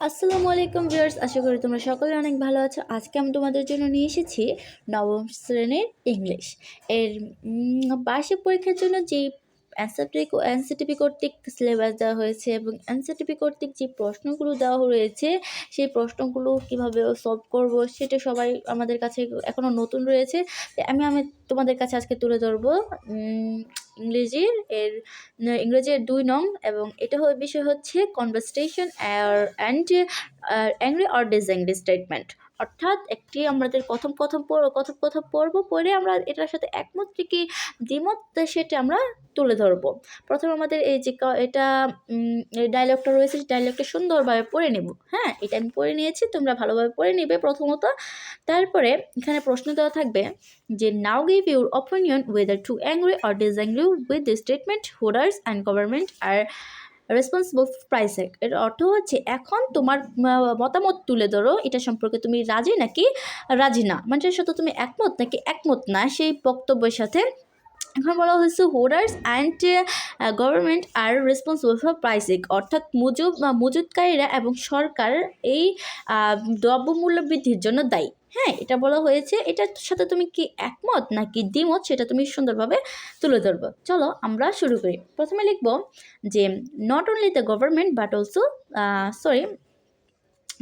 আসসালামু আলাইকুম ভিউয়ার্স, আশা করি তোমরা সকলে অনেক ভালো আছো। আজকে আমি তোমাদের জন্য নিয়ে এসেছি নবম শ্রেণির ইংলিশ এর বার্ষিক পরীক্ষার জন্য যে এনসিটিপি এনসিটিপি কর্তৃক সিলেবাস দেওয়া হয়েছে এবং এনসিটিপি কর্তৃক যে প্রশ্নগুলো দেওয়া রয়েছে, সেই প্রশ্নগুলো কীভাবে সলভ করব সেটা সবাই আমাদের কাছে এখনও নতুন রয়েছে। আমি আমি তোমাদের কাছে আজকে তুলে ধরবো ইংরেজির এর, ইংরেজির দুই নং এবং এটা বিষয় হচ্ছে conversation and agree or disagree statement অর্থাৎ একটি আমাদের প্রথম প্রথম কথম কথম পর্ব পড়ে আমরা এটার সাথে একমত কি দ্বিমত সেটা আমরা তুলে ধরবো। প্রথমে আমাদের এই যে এটা ডায়লগটা রয়েছে ডায়লগটা সুন্দরভাবে পড়ে নেব। হ্যাঁ এটা আমি পড়ে নিয়েছি, তোমরা ভালোভাবে পড়ে নেবে প্রথমত। তারপরে এখানে প্রশ্ন দেওয়া থাকবে যে now give your opinion whether to agree or disagree with the statement holders and government are responsible price এর অর্থ হচ্ছে, এখন তোমার মতামত তুলে ধরো, এটা সম্পর্কে তুমি রাজি নাকি রাজি না? মানুষের সাথে তুমি একমত নাকি একমত না? সেই বক্তব্যের সাথে এখন বলা হয়েছে holders and government are responsible for pricing অর্থাৎ মজুদ বা মজুদকারীরা এবং সরকার এই দ্রব্যমূল্য বৃদ্ধির জন্য দায়ী। হ্যাঁ এটা বলা হয়েছে। এটার সাথে তুমি কি একমত নাকি দ্বিমত সেটা তুমি সুন্দরভাবে তুলে ধরবো। চলো আমরা শুরু করি। প্রথমে লিখব যে not only the government but also sorry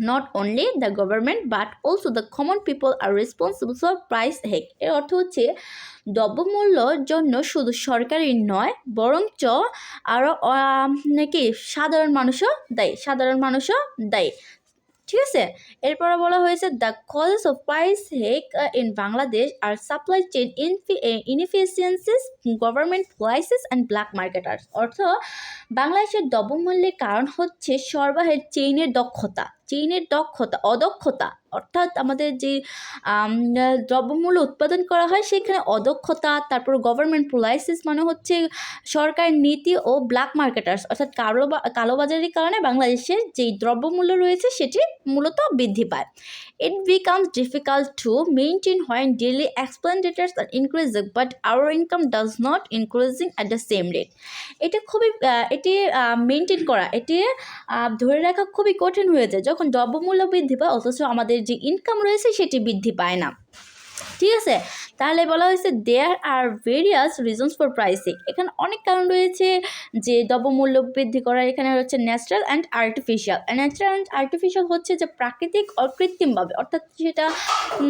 not only the government but also the common people are responsible for price hike এর অর্থ হচ্ছে দ্রব্যমূল্যর জন্য শুধু সরকারি নয়, বরঞ্চ আরও নাকি সাধারণ মানুষও দেয়, সাধারণ মানুষও দায়ী। ঠিক আছে? এরপর বলা হয়েছে the causes of price hike in Bangladesh are supply chain inefficiencies government prices and black marketers অর্থ, বাংলাদেশের দ্রব্যমূল্যের কারণ হচ্ছে সর্বাহের চেইনের দক্ষতা। চেইনের দক্ষতা, অদক্ষতা, অর্থাৎ আমাদের যে দ্রব্যমূল্য উৎপাদন করা হয় সেখানে অদক্ষতা, তারপর গভর্নমেন্ট প্রাইসেস মানে হচ্ছে সরকার নীতি ও ব্ল্যাক মার্কেটার্স অর্থাৎ কালো কালোবাজারির কারণে বাংলাদেশের যেই দ্রব্যমূল্য রয়েছে সেটি মূলত বৃদ্ধি পায়। It becomes difficult to maintain when daily expenditures are increasing but our income does not increasing at the same rate এটা খুবই এটি মেনটেন করা, এটি ধরে রাখা খুবই কঠিন হয়ে যায়। যখন দ্রব্যমূল্য বৃদ্ধি পায় অথচ আমাদের যে ইনকাম রয়েছে সেটি বৃদ্ধি পায় না। ঠিক আছে? তাহলে বলা হয়েছে there are various reasons for pricing এখানে অনেক কারণ রয়েছে যে দ্রব্যমূল্য বৃদ্ধি করা এখানে হচ্ছে natural and artificial natural and artificial হচ্ছে যে প্রাকৃতিক অকৃত্রিমভাবে অর্থাৎ সেটা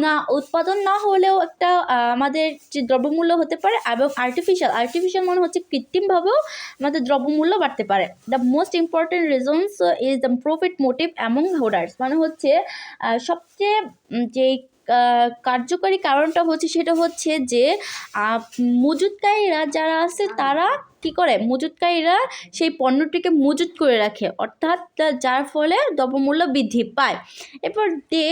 না উৎপাদন না হলেও একটা আমাদের যে দ্রব্যমূল্য হতে পারে এবং আর্টিফিশিয়াল আর্টিফিশিয়াল মানে হচ্ছে কৃত্রিমভাবেও আমাদের দ্রব্যমূল্য বাড়তে পারে। The most important reasons is the profit motive among holders মানে হচ্ছে সবচেয়ে আহ, কার্যকরী কারণটা হচ্ছে সেটা হচ্ছে যে মজুতকারীরা যারা আছে তারা কি করে? মজুতকারীরা সেই পণ্যটিকে মজুত করে রাখে। অর্থাৎ যার ফলে দ্রব্যমূল্য বৃদ্ধি পায়। এরপর they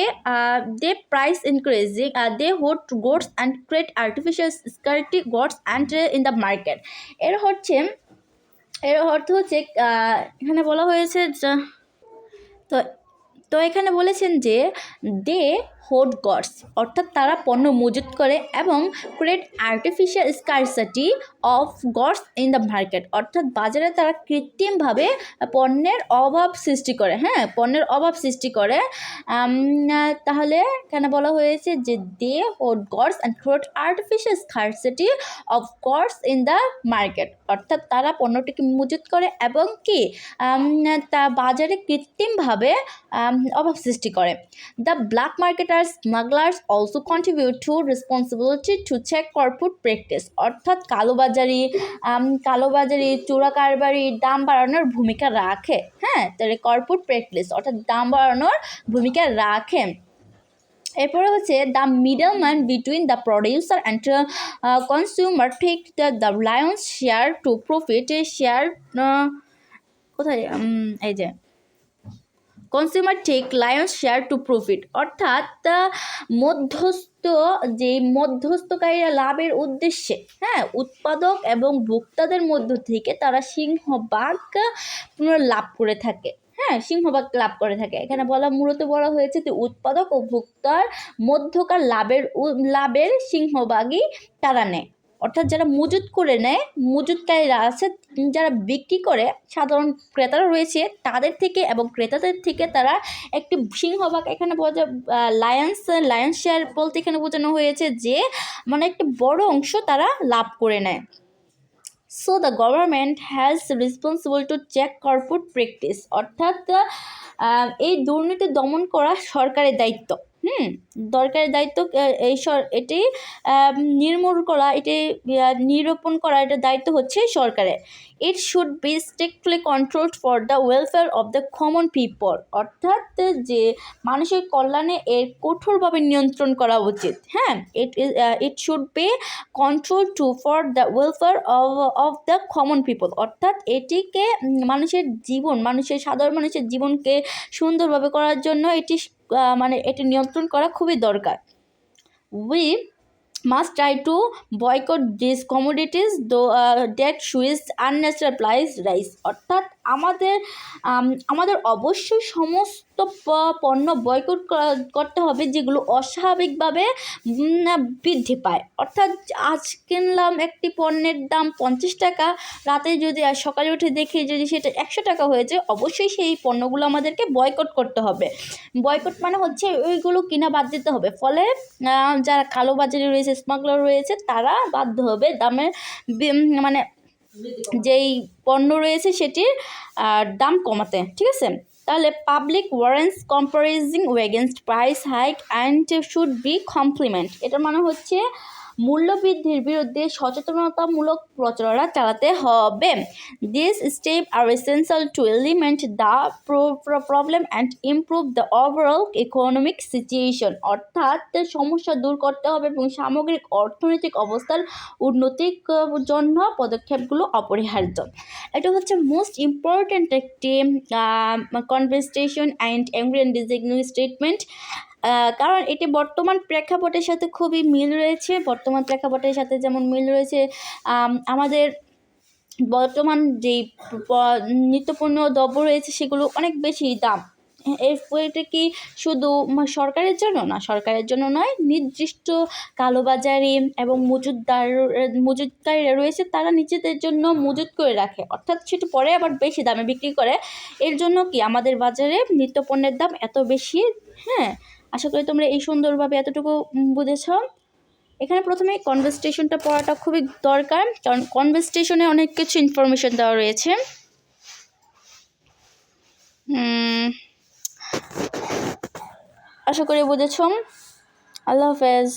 they price increasing they hoard goods and create artificial scarcity goods and in the market. এর হচ্ছে, এর অর্থ হচ্ছে এখানে বলা হয়েছে, তো তো এখানে বলেছেন যে, দে হোড গডস, অর্থাৎ তারা পণ্য মজুত করে এবং create artificial scarcity of goods in the market, অর্থাৎ বাজারে তারা কৃত্রিমভাবে পণ্যের অভাব সৃষ্টি করে হ্যাঁ পণ্যের অভাব সৃষ্টি করে। তাহলে কেন বলা হয়েছে যে they hoard goods and create artificial scarcity of goods in the market, অর্থাৎ তারা পণ্যটিকে মজুত করে এবং কি তা বাজারে কৃত্রিমভাবে অভাব সৃষ্টি করে। The black marketers smugglers also contribute to responsibility to check corporate practice অর্থাৎ কালোবাজারি কালোবাজারি, চোরা কারবারি, দাম বাড়ানোর ভূমিকা রাখে। হ্যাঁ তাহলে কর্পোরেট প্র্যাকটিস অর্থাৎ দাম বাড়ানোর ভূমিকা রাখে। এরপরে হচ্ছে the middle man between the producer and consumer ঠিক the lion's share to profit share কোথায় এই যে consumer take lion's share to profit অর্থাৎ মধ্যস্থ যে মধ্যস্থকারীরা লাভের উদ্দেশ্যে হ্যাঁ উৎপাদক এবং ভোক্তাদের মধ্য থেকে তারা সিংহভাগ আহ, লাভ করে থাকে। হ্যাঁ সিংহবাগ লাভ করে থাকে। এখানে বলা মূলত বলা হয়েছে যে উৎপাদক ও ভোক্তার মধ্যকার লাভের লাভের সিংহবাগই তারা নেয়। অর্থাৎ যারা মজুত করে নেয়, মজুতকারীরা আছে, যারা বিক্রি করে, সাধারণ ক্রেতারা রয়েছে, তাদের থেকে এবং ক্রেতাদের থেকে তারা একটি সিংহভাগ এখানে বোঝা লায়ন্স লায়ন্স শেয়ার বলতে এখানে বোঝানো হয়েছে যে মানে একটি বড় অংশ তারা লাভ করে নেয়। So the government has responsible to check corporate practice অর্থাৎ এই দুর্নীতি দমন করা সরকারের দায়িত্ব। হুম দরকারি দায়িত্ব এই সর, এটি নির্মূল করা, এটি নিরূপণ করা এটা দায়িত্ব হচ্ছে সরকারের। It should be strictly controlled for the welfare of the common people অর্থাৎ যে মানুষের কল্যাণে এর কঠোরভাবে নিয়ন্ত্রণ করা উচিত। হ্যাঁ it it should be control to for the welfare of of the common people অর্থাৎ এটিকে মানুষের জীবন, মানুষের, সাধারণ মানুষের জীবনকে সুন্দরভাবে করার জন্য এটি মানে এটি নিয়ন্ত্রণ করা খুবই দরকার। We must try to boycott this commodities those that shows unnatural price rise অর্থাৎ আমাদের আমাদের অবশ্যই সমস্ত পণ্য বয়কট করতে হবে যেগুলো অস্বাভাবিকভাবে বৃদ্ধি পায়। অর্থাৎ আজ কিনলাম একটি পণ্যের দাম পঞ্চাশ টাকা, রাতে যদি আর সকালে উঠে দেখি যদি সেটা একশো টাকা হয়েছে, অবশ্যই সেই পণ্যগুলো আমাদেরকে বয়কট করতে হবে। বয়কট মানে হচ্ছে ওইগুলো কিনা বাদ দিতে হবে। ফলে যারা কালোবাজারি রয়েছে স্মাগলার রয়েছে, তারা বাধ্য হবে দামের মানে যেই পণ্য রয়েছে সেটির দাম কমাতে, ঠিক আছে? তাহলে public awareness campaigning against price hike and should be complement এটার মানে হচ্ছে মূল্যবৃদ্ধির বিরুদ্ধে সচেতনতামূলক প্রচারণা চালাতে হবে। This step are essential to eliminate the problem and improve the overall economic situation অর্থাৎ সমস্যা দূর করতে হবে এবং সামগ্রিক অর্থনৈতিক অবস্থার উন্নতির জন্য পদক্ষেপগুলো অপরিহার্য। এটা হচ্ছে মোস্ট ইম্পর্ট্যান্ট একটি কনভেস্টেশন অ্যান্ড এমব্রিয়ান ডিজিগনিং স্টেটমেন্ট কারণ এটি বর্তমান প্রেক্ষাপটের সাথে খুবই মিল রয়েছে। বর্তমান প্রেক্ষাপটের সাথে যেমন মিল রয়েছে আমাদের বর্তমান যেই নিত্যপণ্য দ্রব্য রয়েছে সেগুলো অনেক বেশি দাম। এর এটা কি শুধু সরকারের জন্য না, সরকারের জন্য নয়, নির্দিষ্ট কালোবাজারি এবং মজুদদার মজুদকারীরা রয়েছে, তারা নিজেদের জন্য মজুদ করে রাখে। অর্থাৎ সেটা পরে আবার বেশি দামে বিক্রি করে। এর জন্য কি আমাদের বাজারে নিত্যপণ্যের দাম এত বেশি? হ্যাঁ আশা করি তোমরা এই সুন্দরভাবে এতটুকু বুঝেছ। এখানে প্রথমে কনভার্সেশনটা পড়াটা খুবই দরকার, কারণ কনভার্সেশনে অনেক কিছু ইনফরমেশন দেওয়া রয়েছে। আশা করি বুঝেছ। আল্লাহ হাফেজ।